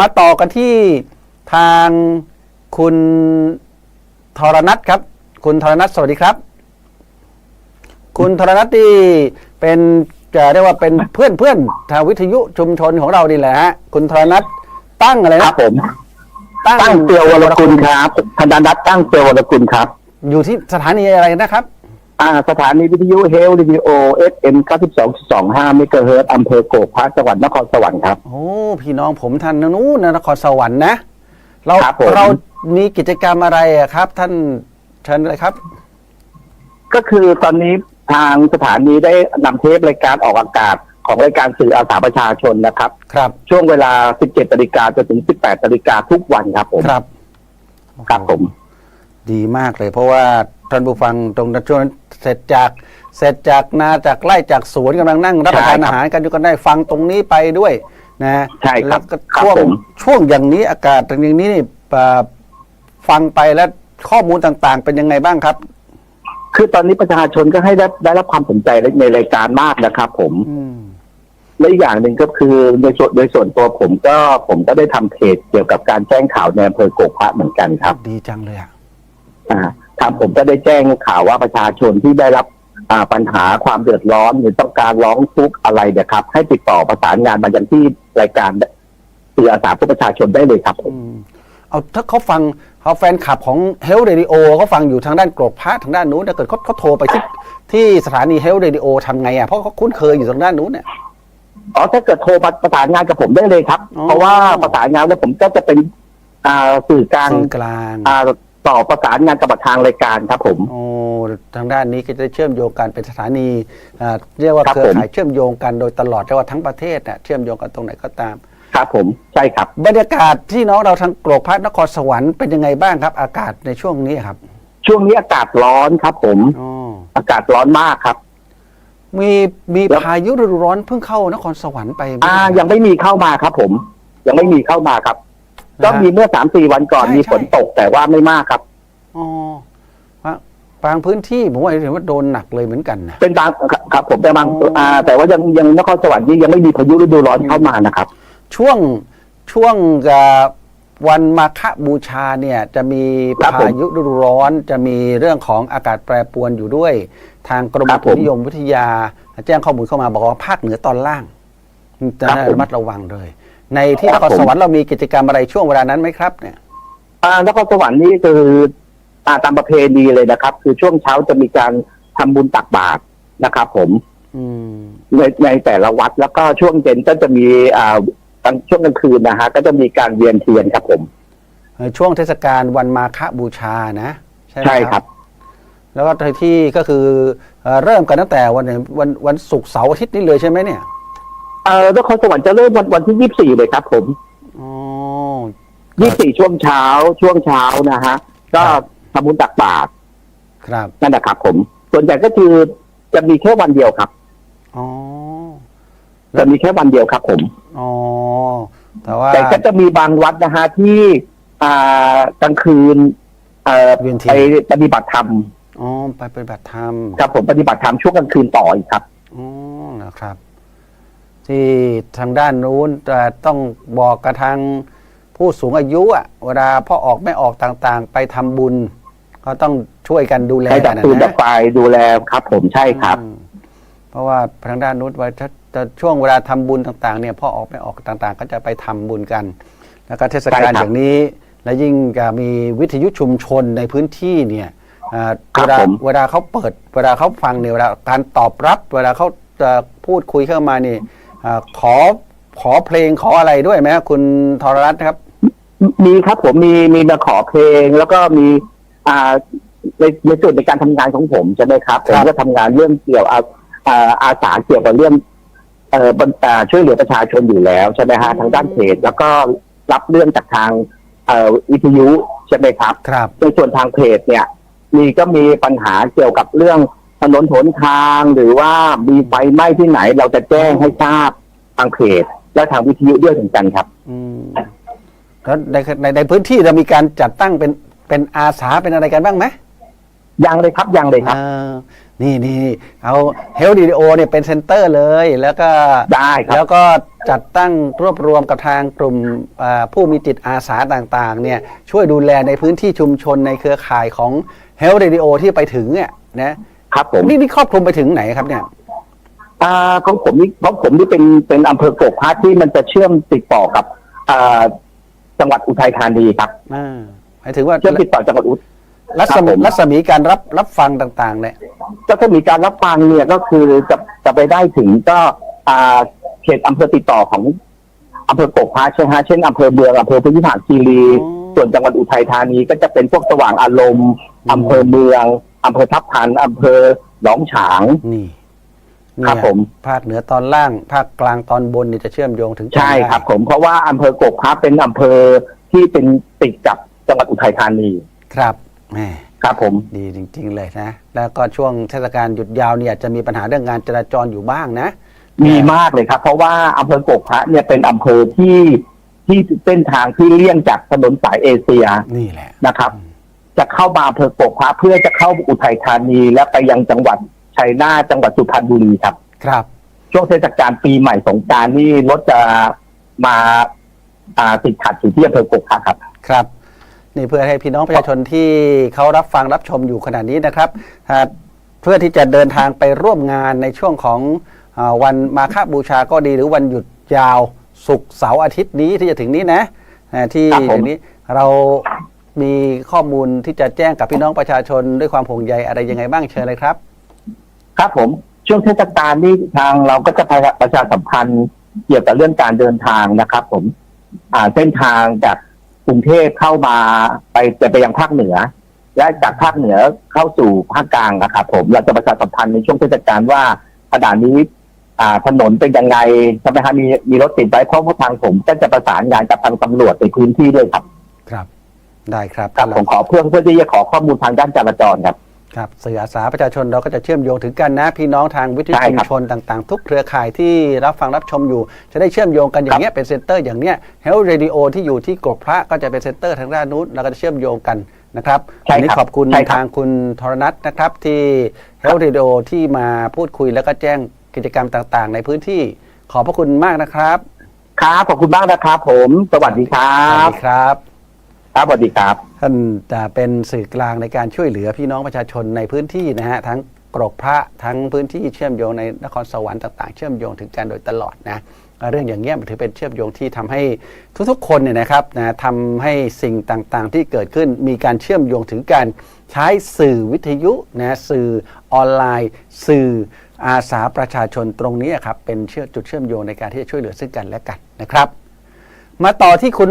มาต่อกันที่ทางคุณธรนัทครับ คุณธรนัทสวัสดีครับ คุณธรนัทที่เป็นจะเรียกว่าเป็นเพื่อนเพื่อนทางวิทยุชุมชนของเรานี่แหละฮะคุณธรนัทตั้งอะไรครันะบผม ตั้งเตียววรกุลครับธนาดัตตั้งเตียววรกุลครับ อยู่ที่สถานีอะไรนะครับ อ่าสถานีวิทยุเฮลรีดิโอเอสเอ็ม92.25เมกะเฮิรตซ์อำเภอโกกพระจังหวัดนครสวรรค์ครับ โอ้พี่น้องผมท่านนู้นนะนครสวรรค์นะ เราครับผม เรามีกิจกรรมอะไรอะครับ ท่านเชิญเลยครับ ก็คือตอนนี้ทางสถานีได้นำเทปรายการออกอากาศของรายการสื่ออาสาประชาชนนะครับ ครับ ช่วงเวลา 17นาฬิกาจนถึง 18นาฬิกาทุกวันครับผมครับ ครับผม ดีมากเลยเพราะว่า ท่านผู้ฟังตรงนั้นช่วงนั้นเสร็จจากเสร็จจากนาจากไร่จากสวนกำลังนั่งรับประทานใช่ครับอาหารกันอยู่กันได้ฟังตรงนี้ไปด้วยนะใช่ครับแล้วก็ครับช่วงผม ช่วงอย่างนี้อากาศอย่างนี้นี่อ่าฟังไปแล้วข้อมูลต่างๆ เป็นยังไงบ้างครับ คือตอนนี้ประชาชนก็ให้ได้ได้รับความสนใจในรายการมากนะครับ ผม อืม และอีกอย่างหนึ่งก็คือโดยส่วนโดยส่วนตัวผมก็ผมก็ได้ทำเพจเกี่ยวกับการแจ้งข่าวในอำเภอโกกพระเหมือนกันครับ ดีจังเลยอะ อ่า ทางผมก็ได้แจ้งข่าวว่าประชาชนที่ได้รับอ่าปัญหาความเดือดร้อนหรือต้องการร้องทุกข์อะไรเนี่ยครับ ให้ติดต่อประสานงานมายังที่รายการสื่ออาสาเพื่อประชาชนได้เลยครับผมอืมเอาถ้าเขาฟังเขาแฟนคลับของเฮล r ร d ดิโอเขาฟังอยู่ทางด้านกรกพระทางด้านนู้นถ้าเกิดเขาเขาโทรไปที่ที่สถานีเฮล r ร d ดิโอทำไงอะเพราะเขาคุ้นเคยอยู่ทางด้านนู้นเนี่ยอ๋อถ้าเกิดโทรมาประสานงานกับผมได้เลยครับอ๋อเพราะว่าประสานงานแล้วผมก็จะเป็นอ่าสื่อกลางสื่อกลางอ่า ต่อประสานงานกับทางรายการครับผม โอ้ทางด้านนี้ก็จะได้เชื่อมโยงกันเป็นสถานีอ่าเรียกว่าครับเครือผม ข่ายเชื่อมโยงกันโดยตลอดเรียกว่าทั้งประเทศน่ะเชื่อมโยงกันตรงไหนก็ตาม ครับผมใช่ครับ บรรยากาศที่น้องเราทางกรกพระนครสวรรค์เป็นยังไงบ้างครับ อากาศในช่วงนี้ครับช่วงนี้อากาศร้อนครับผม อ๋ออากาศร้อนมากครับ มีมีแล้ว พายุฤดูร้อนเพิ่งเข้านครสวรรค์ไปอ่า ยังไม่มีเข้ามาครับผม ยังไม่มีเข้ามาครับ ก็มีเมื่อสามสี่วันก่อนมีฝนตกแต่ว่าไม่มากครับ อ๋อว่าบางพื้นที่ผมว่าเห็นว่าโดนหนักเลยเหมือนกันนะ เป็นบางครับผมแต่บางอ๋ออ่อ่าแต่ว่ายังยังนครสวรรค์นี่ยังไม่มีพายุฤดูร้อนเข้ามานะครับ ช่วงช่วงเอ่อวันมาฆบูชาเนี่ยจะมีครับผมพายุฤดูร้อน จะมีเรื่องของอากาศแปรปรวนอยู่ด้วย ทางกรมครัอุบตุผมนิยมวิทยา แจ้งข้อมูลเข้ามาบอกว่าภาคเหนือตอนล่างจะครับได้ผม ระมัดระวังเลย ในที่นครับครผมสวรรค์เรามีกิจกรรมอะไรช่วงเวลานั้นไหมครับเนี่ยอ่านครสวรรค์นี่คืออ่าตามประเพณีเลยนะครับ คือช่วงเช้าจะมีการทำบุญตักบาตรนะครับผมอืมในในแต่ละวัดแล้วก็ช่วงเย็นก็จะมีอ่ากลางช่วงกลางคืนนะฮะก็จะมีการเวียนเทียนครับ ผมเอ่อช่วงเทศกาลวันมาฆบูชานะใช่ไหมใช่ครับ แล้วก็ที่ก็คือเอ่อเริ่มกันตั้งแต่วันไหนวันวันศุกร์เสาร์อาทิตย์นี้เลยใช่ไหมเนี่ยเอ่อนครสวรรค์จะเริ่มวันวันที่ยี่สี่เลยครับ ผมอ๋อยี่สี่ช่วงเช้าช่วงเช้านะฮะ ก็ครับทำบุญตักบาตรครับนั่นนะครับ ผม ส่วนใหญ่ก็คือจะมีแค่วันเดียวครับอ๋อจะมีแค่วันเดียวครับ ผมอ๋อแต่ว่าแต่ก็จะมีบางวัดนะฮะที่อ่ากลางคืนเอ่อเวียนเทีไปยนปฏิบัติธรรมอ๋อไปปฏิบัติธรรมครับผมปฏิบัติธรรมช่วงกลางคืนต่ออีกครับอ๋อนะครับ ที่ทางด้านนู้นแต่ต้องบอกกับทางผู้สูงอายุอะเวลาพ่อออกไม่ออกต่างๆ ไปทำบุญ ก็ต้องช่วยกันดูแลใช้ดักับนปืนนะดับไฟดูแลครับ ผมใช่ครับอืมเพราะว่าทางด้านนู้นไว้ถ้าถ้าช่วงเวลาทำบุญต่างๆเนี่ยพ่อออกไม่ออกต่างๆ ก็จะไปทำบุญกัน แล้วก็เทศกาลใช่ครับอย่างนี้ และยิ่งก็มีวิทยุชุมชนในพื้นที่เนี่ยอ่าครัเวบลาผมเวลาเขาเปิด เวลาเขาฟังเนี่ยเวลาการตอบรับ เวลาเขาจะพูดคุยเข้ามานี่อ่า ขอขอเพลงขออะไรด้วยไหมครับคุณธรรัตน์ครับ มีครับผมมีมีมาขอเพลงแล้วก็มี อ่าในในส่วนในการทำงานของผมใช่ไหมครับผมก็ทำงานเรื่องเกี่ยวอาอ่าอาสาเกี่ยวกับเรื่อง เอ่อบรรอ่าช่วยเหลือประชาชนอยู่แล้วใช่ไหมฮะทางด้านเพจแล้วก็รับเรื่องจากทางเอ่อวิทยุใช่ไหมครับครับในส่วนทางเพจเนี่ย มีก็มีปัญหาเกี่ยวกับเรื่องถนนหนทางหรือว่ามีไฟไหม้ที่ไหนเราจะแจ้งให้ทราบทางเพจและทางวิทยุด้วยเหมือนกันครับอืมแล้วในในในพื้นที่เรามีการจัดตั้งเป็นเป็นอาสาเป็นอะไรกันบ้างไหมยังเลยครับยังเลยครับ อ่านี่นี่นี่เอาเฮลดีโอเนี่ยเป็นเซนเตอร์เลย แล้วก็ได้ครับ แล้วก็จัดตั้งรวบรวมกับทางกลุ่มอ่าผู้มีจิตอาสาต่างๆ เนี่ยช่วยดูแลในพื้นที่ชุมชนในเครือข่ายของเฮล Radio ที่ไปถึงเนี่ยนะครับผม นี่นี่ครอบคลุมไปถึงไหนครับเนี่ย อ่าของผมนี่ของผมนี่เป็นเป็นอำเภอกกพระที่มันจะเชื่อมติดต่อกับอ่าจังหวัดอุทัยธานีครับอ่าหมายถึงว่าเชื่อมติดต่อจังหวัดอุรัคศรับมีผมรัศมีการรับรับฟังต่างๆเนี่ยก็จะมีการรับฟังเนี่ยก็คือจะจะไปได้ถึงก็อ่าเขตอำเภอติดต่อของอำเภอกกพระใช่ไหมฮะเช่นอำเภอเมืองอำเภอพยุหคีรีอ๋อส่วนจังหวัดอุทัยธานีก็จะเป็นพวกสว่างอารมณ์อืมอำเภอเมืองอำเภอทับทันอำเภอหนองฉาง นี่ ครับเนี่ยผม ภาคเหนือตอนล่าง ภาคกลางตอนบนนี่จะเชื่อมโยงถึงกันใช่ได้ครับ ผมเพราะว่าอำเภอกกพระเป็นอำเภอที่เป็นติดกับจังหวัดอุทัยธานีครับแหมครับผมดีจริง ๆ เลยนะ แล้วก็ช่วงเทศกาลหยุดยาวเนี่ยจะมีปัญหาเรื่องงานจราจรอยู่บ้างนะ มีมากเลยครับ เพราะว่าอำเภอกกพระเนี่ยเป็นอำเภอที่ที่เส้นทางที่เลี่ยงจากถนนสายเอเชียนี่แหละนะครับ จะเข้ามาอำเภอกกพระเพื่อจะเข้าอุทัยธานีและไปยังจังหวัด ชัยนาทจังหวัดสุพรรณบุรีครับ ครับ ช่วงเทศกาลปีใหม่สงกรารนี่รถจะมาอ่าติดขัดอยู่ที่อำเภอกกพระครับ ครับ นี่เพื่อให้พี่น้องประชาชนที่เขารับฟังรับชมอยู่ขณะนี้นะครับอ่าเพื่อที่จะเดินทางไปร่วมงานในช่วงของอาวันมาฆบูชาก็ดีหรือวันหยุดยาวศุกร์เสาร์อาทิตย์นี้ที่จะถึงนี้นะอ่าที่ครับผมอย่างนี้เรามีข้อมูลที่จะแจ้งกับพี่น้องประชาชนด้วยความห่วงใยอะไรยังไงบ้างเชิญเลยครับ ครับผมช่วงเทศกาลนี่ทางเราก็จะประชาสัมพันธ์เกี่ยวกับเรื่องการเดินทางนะครับ ผม อ่าเส้นทางจากกรุงเทพเข้ามาไปจะไปยังภาคเหนือ และจากภาคเหนือเข้าสู่ภาคกลางนะครับผมเราจะประชาสัมพันธ์ในช่วงเทศกาลว่าขณะนี้อ่าถนนเป็นยังไงทำไมฮะมีมีรถติดไว้เพราะว่าทางผมก็จะประสานงานกับทางตำรวจในพื้นที่ด้วยครับ ครับ ได้ครับครับผมขอเพื่อเพื่อที่จะขอข้อมูลทางด้านจราจรครับ ครับสื่ออาสาประชาชนเราก็จะเชื่อมโยงถึงกันนะ พี่น้องทางวิทยุใช่ชุมครับชนต่างๆ ทุกเครือข่ายที่รับฟังรับชมอยู่ จะได้เชื่อมโยงกันอย่างเงี้ยเป็นเซ็นเตอร์อย่างเนี้ยเฮล r ร d ดิโอที่อยู่ที่กรกพระก็จะเป็นเซ็นเตอร์ทางด้านนู้นเราก็จะเชื่อมโยงกันนะครับใช่วันนี้ครับขอบคุณใช่ครับทางคุณธรณัทนะครับที่เฮล r ร d ดิโอที่มาพูดคุยแล้วก็แจ้งกิจกรรมต่างๆ ในพื้นที่ขอบพระคุณมากนะครับ ครับขอบคุณมากนะครับ ผม สวัสดีครัสวับสดีครับ ครับสวัสดีครับ ท่านจะเป็นสื่อกลางในการช่วยเหลือพี่น้องประชาชนในพื้นที่นะฮะทั้งกรกพระทั้งพื้นที่เชื่อมโยงในนครสวรรค์ต่างๆ เชื่อมโยงถึงกันโดยตลอดนะเรื่องอย่างเงี้ยมันถือเป็นเชื่อมโยงที่ทำให้ทุกๆ คนเนี่ยนะครับนะทำให้สิ่งต่างๆ ที่เกิดขึ้นมีการเชื่อมโยงถึงการใช้สื่อวิทยุนะสื่อออนไลน์ สื่ออาสาประชาชนตรงนี้ครับเป็นเชื่อจุดเชื่อมโยงในการที่จะช่วยเหลือซึ่งกันและกันนะครับ มาต่อที่คุณ